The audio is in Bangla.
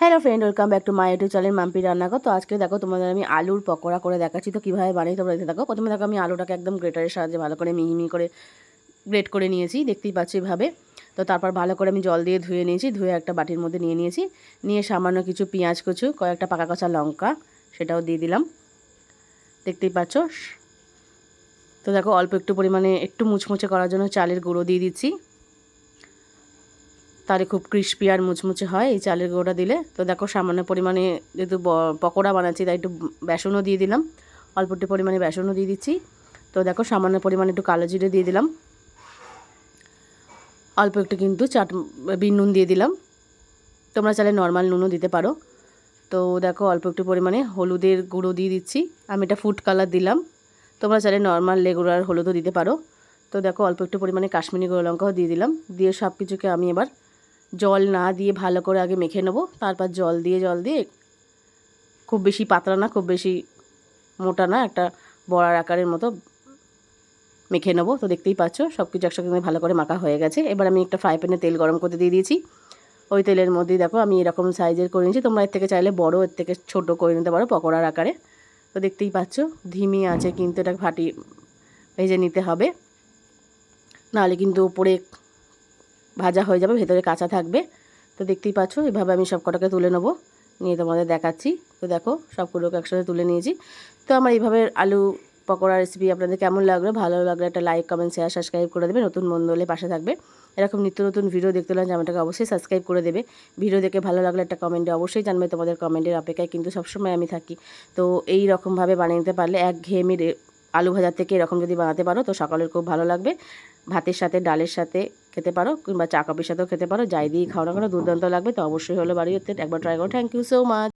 Hello friend welcome back to my YouTube channel Mampi Rannaghar তো আজকে দেখো, তোমাদের আমি আলুর পকোড়া করে দেখাচ্ছি, তো কীভাবে বানিয়ে তোমরা দেখতে থাকো। প্রথমে দেখো, আমি আলুটাকে একদম গ্রেটারের সাহায্যে ভালো করে মিহি মিহি করে গ্রেট করে নিয়েছি, দেখতেই পাচ্ছি এভাবে। তো তারপর ভালো করে আমি জল দিয়ে ধুয়ে নিয়েছি, ধুয়ে একটা বাটির মধ্যে নিয়ে নিয়েছি। নিয়ে সামান্য কিছু পেঁয়াজ কুচু, কয়েকটা পাকা কচা লঙ্কা, সেটাও দিয়ে দিলাম। দেখতেই পাচ্ছ? তো দেখো, অল্প একটু পরিমাণে একটু মুচমুচে করার জন্য চালের গুঁড়ো দিয়ে দিচ্ছি। তাহলে খুব ক্রিস্পি আর মুচমুচে হয়, এই চালের গুঁড়োটা দিলে। তো দেখো, সামান্য পরিমাণে যেহেতু পকোড়া বানাচ্ছি, তাই একটু বেসনও দিয়ে দিলাম। অল্প একটু পরিমাণে বেসনও দিয়ে দিচ্ছি। তো দেখো, সামান্য পরিমাণে একটু কালো জিরে দিয়ে দিলাম। অল্প একটু কিন্তু চাট, বিন নুন দিয়ে দিলাম। তোমরা চাইলে নর্মাল নুনও দিতে পারো। তো দেখো, অল্প একটু পরিমাণে হলুদের গুঁড়ো দিয়ে দিচ্ছি। আমি এটা ফুড কালার দিলাম। তোমরা চাইলে নর্মাল রেগুলার হলুদও দিতে পারো। তো দেখো, অল্প একটু পরিমাণে কাশ্মীরি গুঁড়ো লঙ্কাও দিয়ে দিলাম। দিয়ে সব কিছুকে আমি এবার জল না দিয়ে ভালো করে আগে মেখে নেব, তারপর জল দিয়ে জল দিয়ে খুব বেশি পাতলা না, খুব বেশি মোটা না, একটা বড়ার আকারের মতো মেখে নেব। তো দেখতেই পাচ্ছ সব কিছু একসঙ্গে ভালো করে মাখা হয়ে গেছে। এবার আমি একটা ফ্রাই প্যানে তেল গরম করতে দিয়ে দিয়েছি। ওই তেলের মধ্যে দেখো, আমি এরকম সাইজের করে নিয়েছি। তোমরা এর থেকে চাইলে বড়, এর থেকে ছোট করে নিতে পারো পকোড়ার আকারে। তো দেখতেই পাচ্ছ, ধিমি আছে, কিন্তু এটা ফাটি ভেজে নিতে হবে। নাহলে কিন্তু উপরে ভাজা হয়ে যাবে, ভেতরে কাঁচা থাকবে। তো দেখতেই পাচ্ছ, এভাবে আমি সব কটাকে তুলে নেব। নিয়ে তোমাদের দেখাচ্ছি। তো দেখো, সবগুলোকে একসাথে তুলে নিয়েছি। তো আমার এইভাবে আলু পকোড়া রেসিপি আপনাদের কেমন লাগল? ভালো লাগলে একটা লাইক কমেন্ট শেয়ার সাবস্ক্রাইব করে দেবে। নতুন বন্ধু হলে পাশে থাকবে। এরকম নিত্য নতুন ভিডিও দেখতে হলে জামাটাকে অবশ্যই সাবস্ক্রাইব করে দেবে। ভিডিও দেখে ভালো লাগলে একটা কমেন্টে অবশ্যই জানবে। তোমাদের কমেন্টের অপেক্ষায় কিন্তু সবসময় আমি থাকি। তো এই রকমভাবে বানিয়ে নিতে পারলে এক ঘেয়েমি আলু ভাজার থেকে এরকম যদি বানাতে পারো, তো সকালের খুব ভালো লাগবে। ভাতের সাথে, ডালের সাথে খেতে পারো কিংবা চা কফির সাথেও খেতে পারো। যাই দিয়ে খাওয়া না দুর্দান্ত লাগবে। তো অবশ্যই হলো বাড়ি হতে একবার ট্রাই করো। Thank you so much